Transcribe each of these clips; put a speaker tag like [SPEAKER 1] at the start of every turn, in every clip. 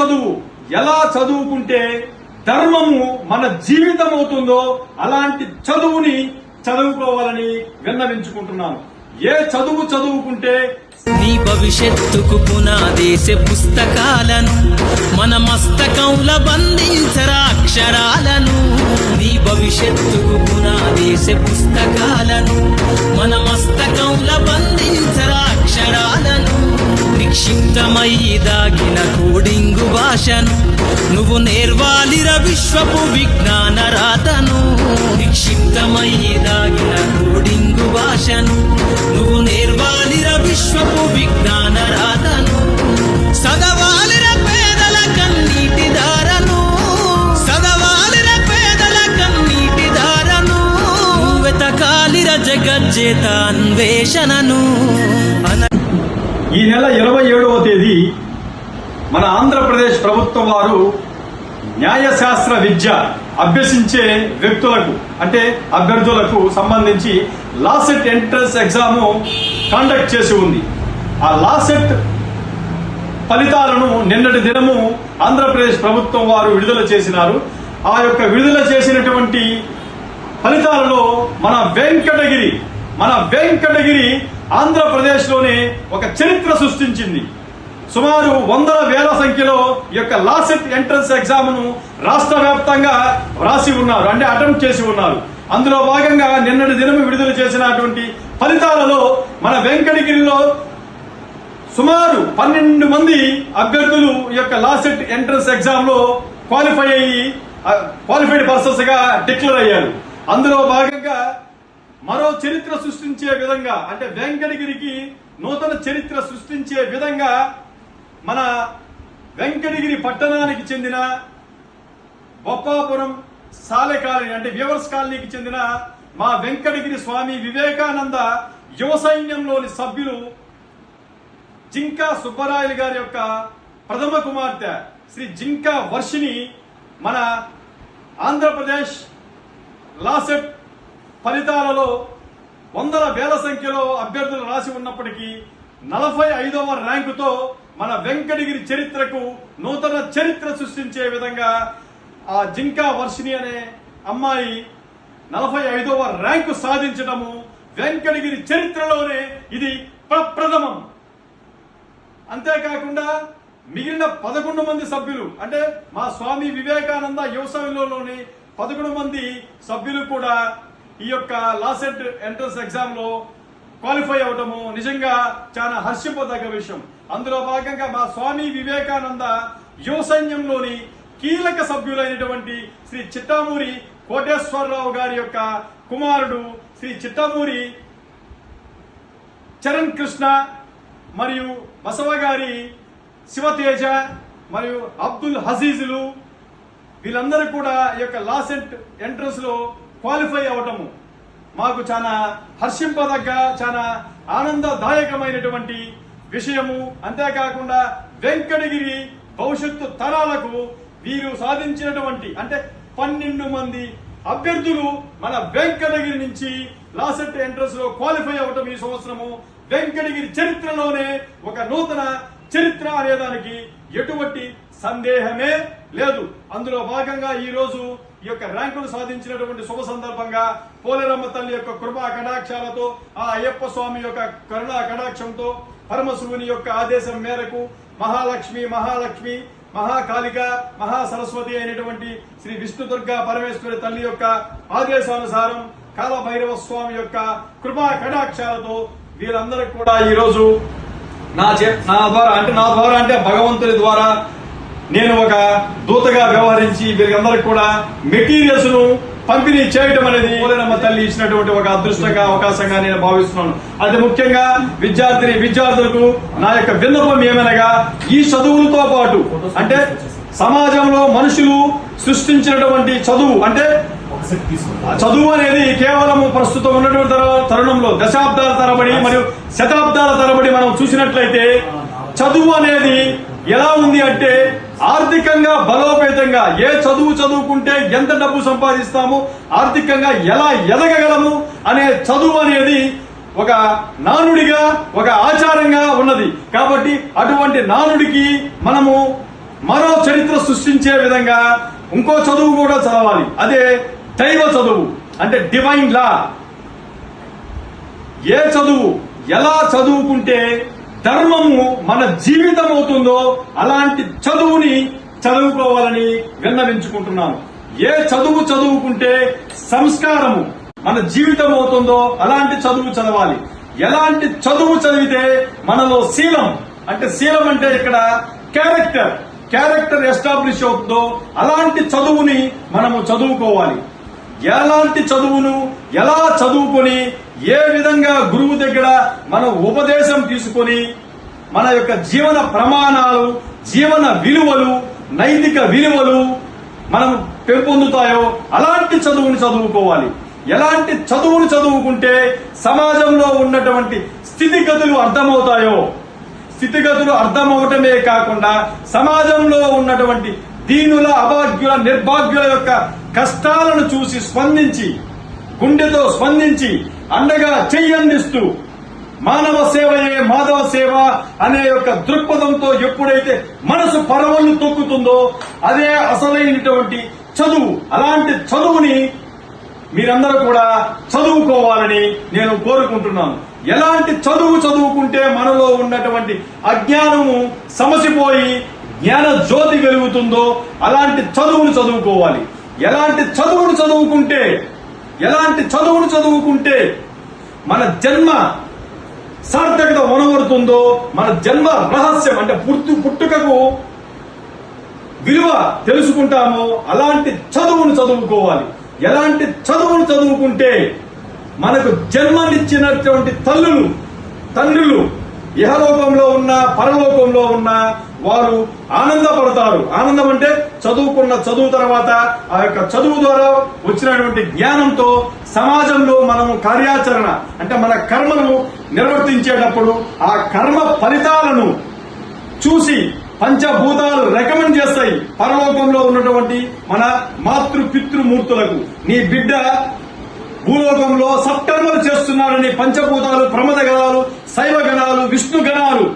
[SPEAKER 1] చదువు ఎలా చదువుకుంటే ధర్మము మన జీవితం అవుతుందో అలాంటి చదువుని చదువుకోవాలని విన్నవించుకుంటున్నాను. ఏ చదువు చదువుకుంటే
[SPEAKER 2] నీ భవిష్యత్తుకు పునాదేసే పుస్తకాలను మన మస్తకంల బంధించరా అక్షరాలను. నీ భవిష్యత్తుకు పునాదేసే పుస్తకాలను మన మస్తకంల బంధ నిక్షిప్తమై దాగిన కోడింగు భాషను. నువ్వు నేర్వాలిర విశ్వపు విజ్ఞాన రాతను నిక్షిప్తమై దాగిన కోడింగు భాషను. నువ్వు నేర్వాలిర విశ్వపు విజ్ఞాన రాతను సదవాలిర పేదల కన్నీటి దారను సదవాలిర పేదల కన్నీటి దారను వెతకాలిర జగజ్జేత అన్వేషణను అన
[SPEAKER 1] ఈ నెల ఇరవై ఏడవ తేదీ మన ఆంధ్రప్రదేశ్ ప్రభుత్వం వారు న్యాయశాస్త్ర విద్య అభ్యసించే వ్యక్తులకు అంటే అభ్యర్థులకు సంబంధించి లాసెట్ ఎంట్రన్స్ ఎగ్జామ్ కండక్ట్ చేసి ఉంది. ఆ లాసెట్ ఫలితాలను నిన్నటి దినము ఆంధ్రప్రదేశ్ ప్రభుత్వం వారు విడుదల చేసినారు. ఆ యొక్క విడుదల చేసినటువంటి ఫలితాలలో మన వెంకటగిరి మన వెంకటగిరి ఆంధ్రప్రదేశ్లోనే ఒక చరిత్ర సృష్టించింది. సుమారు వందల వేల సంఖ్యలో ఈ యొక్క లాసెట్ ఎంట్రన్స్ ఎగ్జామ్ను రాష్ట్ర వ్యాప్తంగా రాసి ఉన్నారు అంటే అటెంప్ట్ చేసి ఉన్నారు. అందులో భాగంగా నిన్నటి దినం విడుదల చేసినటువంటి ఫలితాలలో మన వెంకటగిరిలో సుమారు పన్నెండు మంది అభ్యర్థులు ఈ యొక్క లాసెట్ ఎంట్రన్స్ ఎగ్జామ్లో క్వాలిఫై అయ్యి క్వాలిఫైడ్ పర్సన్స్గా డిక్లేర్ అయ్యారు. అందులో భాగంగా మరో చరిత్ర సృష్టించే విధంగా అంటే వెంకటగిరికి నూతన చరిత్ర సృష్టించే విధంగా మన వెంకటగిరి పట్టణానికి చెందిన బొప్పాపురం సాలె కాలనీ అంటే వ్యూవర్స్ కాలనీకి చెందిన మా వెంకటగిరి స్వామి వివేకానంద యువ సైన్యంలోని సభ్యులు జింకా సుబ్బరాయలు గారి యొక్క ప్రథమ కుమార్తె శ్రీ జింకా వర్షిని మన ఆంధ్రప్రదేశ్ లాసెట్ ఫలితాలలో వందల వేల సంఖ్యలో అభ్యర్థులు రాసి ఉన్నప్పటికీ నలభై ఐదవ ర్యాంకుతో మన వెంకటగిరి చరిత్రకు నూతన చరిత్ర సృష్టించే విధంగా ఆ జింకా వర్షిని అనే అమ్మాయి నలభై ఐదవ ర్యాంకు సాధించడము వెంకటగిరి చరిత్రలోనే ఇది ప్రప్రథమం. అంతేకాకుండా మిగిలిన పదకొండు మంది సభ్యులు అంటే మా స్వామి వివేకానంద యువ పదకొండు మంది సభ్యులు కూడా ఈ యొక్క లాసెట్ ఎంట్రన్స్ ఎగ్జామ్లో క్వాలిఫై అవటము నిజంగా చాలా హర్షింపదగ్గ విషయం. అందులో భాగంగా మా స్వామి వివేకానంద యువ సైన్యంలోని కీలక సభ్యులైనటువంటి శ్రీ చిట్టామూరి కోటేశ్వరరావు గారి యొక్క కుమారుడు శ్రీ చిట్టామూరి చరణ్ కృష్ణ మరియు బసవ గారి శివతేజ మరియు అబ్దుల్ హజీజులు వీళ్ళందరూ కూడా ఈ యొక్క లాసెంట్ ఎంట్రన్స్లో క్వాలిఫై అవటము మాకు చాలా హర్షింపదగ్గ చాలా ఆనందదాయకమైనటువంటి విషయము. అంతేకాకుండా వెంకటగిరి భవిష్యత్తు తరాలకు వీరు సాధించినటువంటి అంటే పన్నెండు మంది అభ్యర్థులు మన వెంకటగిరి నుంచి లాసెట్ ఎంట్రన్స్లో క్వాలిఫై అవటం ఈ సంవత్సరము. వెంకటగిరి చరిత్రలోనే ఒక నూతన చరిత్ర అనేదానికి ఎటువంటి సందేహమే లేదు. అందులో భాగంగా ఈ రోజు ఈ యొక్క ర్యాంకులు సాధించినటువంటి శుభ సందర్భంగా పోలేరమ్మ తల్లి యొక్క కృపా కటాక్షాలతో ఆ అయ్యప్ప స్వామి యొక్క కరుణా కటాక్షంతో పరమశివుని యొక్క ఆదేశం మేరకు మహాలక్ష్మి మహాలక్ష్మి మహాకాళిక మహాసరస్వతి అయినటువంటి శ్రీ విష్ణు దుర్గా పరమేశ్వరి తల్లి యొక్క ఆదేశానుసారం కాలభైరవ స్వామి యొక్క కృపా కటాక్షాలతో వీరందరికి కూడా ఈరోజు నా చే నా ద్వారా అంటే నా ద్వారా అంటే భగవంతుని ద్వారా నేను ఒక దూతగా వ్యవహరించి వీరికందరికి కూడా మెటీరియల్స్ను పంపిణీ చేయటం అనేది పోలేనమ్మ తల్లి ఇచ్చినటువంటి ఒక అదృష్టంగా అవకాశంగా నేను భావిస్తున్నాను. అది ముఖ్యంగా విద్యార్థిని విద్యార్థులకు నా యొక్క విన్నపం ఏమనగా ఈ చదువులతో పాటు అంటే సమాజంలో మనుషులు సృష్టించినటువంటి చదువు అంటే చదువు అనేది కేవలం ప్రస్తుతం ఉన్నటువంటి తరుణంలో దశాబ్దాల తరబడి మరియు శతాబ్దాల తరబడి మనం చూసినట్లయితే చదువు అనేది ఎలా ఉంది అంటే ఆర్థికంగా బలోపేతంగా ఏ చదువు చదువుకుంటే ఎంత డబ్బు సంపాదిస్తాము ఆర్థికంగా ఎలా ఎదగగలము అనే చదువు అనేది ఒక నానుడిగా ఒక ఆచారంగా ఉన్నది. కాబట్టి అటువంటి నానుడికి మనము మరో చరిత్ర సృష్టించే విధంగా ఇంకో చదువు కూడా చదవాలి. అదే దైవ చదువు అంటే డివైన్ లా ఏ చదువు ఎలా చదువుకుంటే ధర్మము మన జీవితం అవుతుందో అలాంటి చదువుని చదువుకోవాలని విన్నవించుకుంటున్నాను ఏ చదువు చదువుకుంటే సంస్కారము మన జీవితం అవుతుందో అలాంటి చదువు చదవాలి. ఎలాంటి చదువు చదివితే మనలో శీలం అంటే శీలం అంటే ఇక్కడ క్యారెక్టర్ క్యారెక్టర్ ఎస్టాబ్లిష్ అవుతుందో అలాంటి చదువుని మనము చదువుకోవాలి. ఎలాంటి చదువును ఎలా చదువుకొని ఏ విధంగా గురువు దగ్గర మనం ఉపదేశం తీసుకొని మన యొక్క జీవన ప్రమాణాలు జీవన విలువలు నైతిక విలువలు మనం పెంపొందుతాయో అలాంటి చదువును చదువుకోవాలి. ఎలాంటి చదువును చదువుకుంటే సమాజంలో ఉన్నటువంటి స్థితిగతులు అర్థమవుతాయో స్థితిగతులు అర్థమవటమే కాకుండా సమాజంలో ఉన్నటువంటి దీనుల అభాగ్యుల నిర్భాగ్యుల యొక్క కష్టాలను చూసి స్పందించి గుండెతో స్పందించి అండగా చెయ్యందిస్తూ మానవ సేవయే మాధవ సేవ అనే యొక్క దృక్పథంతో ఎప్పుడైతే మనసు పరవళ్ళు తొక్కుతుందో అదే అసలైనటువంటి చదువు. అలాంటి చదువుని మీరందరూ కూడా చదువుకోవాలని నేను కోరుకుంటున్నాను. ఎలాంటి చదువు చదువుకుంటే మనలో ఉన్నటువంటి అజ్ఞానము సమసిపోయి జ్ఞాన జ్యోతి వెలుగుతుందో అలాంటి చదువును చదువుకోవాలి. ఎలాంటి చదువును చదువుకుంటే ఎలాంటి చదువును చదువుకుంటే మన జన్మ సార్థకత వనవడుతుందో మన జన్మ రహస్యం అంటే పుట్టు పుట్టుకకు విలువ తెలుసుకుంటామో అలాంటి చదువును చదువుకోవాలి. ఎలాంటి చదువును చదువుకుంటే మనకు జన్మనిచ్చినటువంటి తల్లులు తండ్రులు ఇహలోకంలో ఉన్న పరలోకంలో ఉన్న వారు ఆనందపడతారు. ఆనందం అంటే చదువుకున్న చదువు తర్వాత ఆ యొక్క చదువు ద్వారా వచ్చినటువంటి జ్ఞానంతో సమాజంలో మనము కార్యాచరణ అంటే మన కర్మను నిర్వర్తించేటప్పుడు ఆ కర్మ ఫలితాలను చూసి పంచభూతాలు రికమెండ్ చేస్తాయి పరలోకంలో ఉన్నటువంటి మన మాతృ పితృమూర్తులకు నీ బిడ్డ భూలోకంలో సత్కర్మలు చేస్తున్నాడని పంచభూతాలు ప్రమదగతాలు శైవ గణాలు విష్ణు గణాలు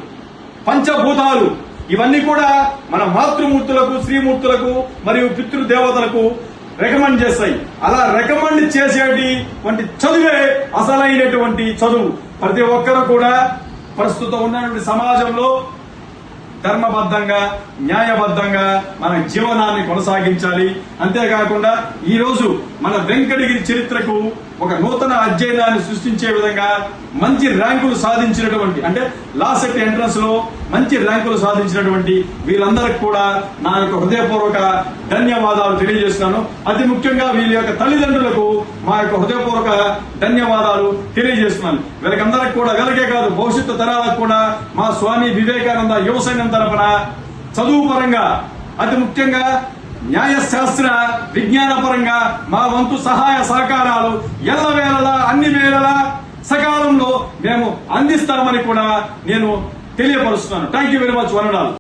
[SPEAKER 1] పంచభూతాలు ఇవన్నీ కూడా మన మాతృమూర్తులకు శ్రీమూర్తులకు మరియు పితృదేవతలకు రికమెండ్ చేస్తాయి. అలా రికమెండ్ చేసేటి వంటి చదువే అసలైనటువంటి చదువు. ప్రతి ఒక్కరు కూడా ప్రస్తుతం ఉన్నటువంటి సమాజంలో ధర్మబద్ధంగా న్యాయబద్ధంగా మన జీవనాన్ని కొనసాగించాలి. అంతేకాకుండా ఈరోజు మన వెంకటగిరి చరిత్రకు ఒక నూతన అధ్యయనాన్ని సృష్టించే విధంగా మంచి ర్యాంకులు సాధించినటువంటి అంటే లాసెట్ ఎంట్రన్స్లో మంచి ర్యాంకులు సాధించినటువంటి వీళ్ళందరికీ కూడా నా యొక్క హృదయపూర్వక ధన్యవాదాలు తెలియజేస్తున్నాను. అతి ముఖ్యంగా వీళ్ళ యొక్క తల్లిదండ్రులకు మా యొక్క హృదయపూర్వక ధన్యవాదాలు తెలియజేస్తున్నాను. వీళ్ళకందరికి కూడా వీళ్ళకే కాదు భవిష్యత్తు తరాలకు కూడా మా స్వామి వివేకానంద యువ సంఘం తరపున చదువు పరంగా అతి ముఖ్యంగా న్యాయశాస్త్ర విజ్ఞాన పరంగా మా వంతు సహాయ సహకారాలు ఎల్లవేళలా అన్ని వేళలా సకాలంలో మేము అందిస్తామని కూడా నేను తెలియపరుస్తున్నాను. Thank you very much వనడాలు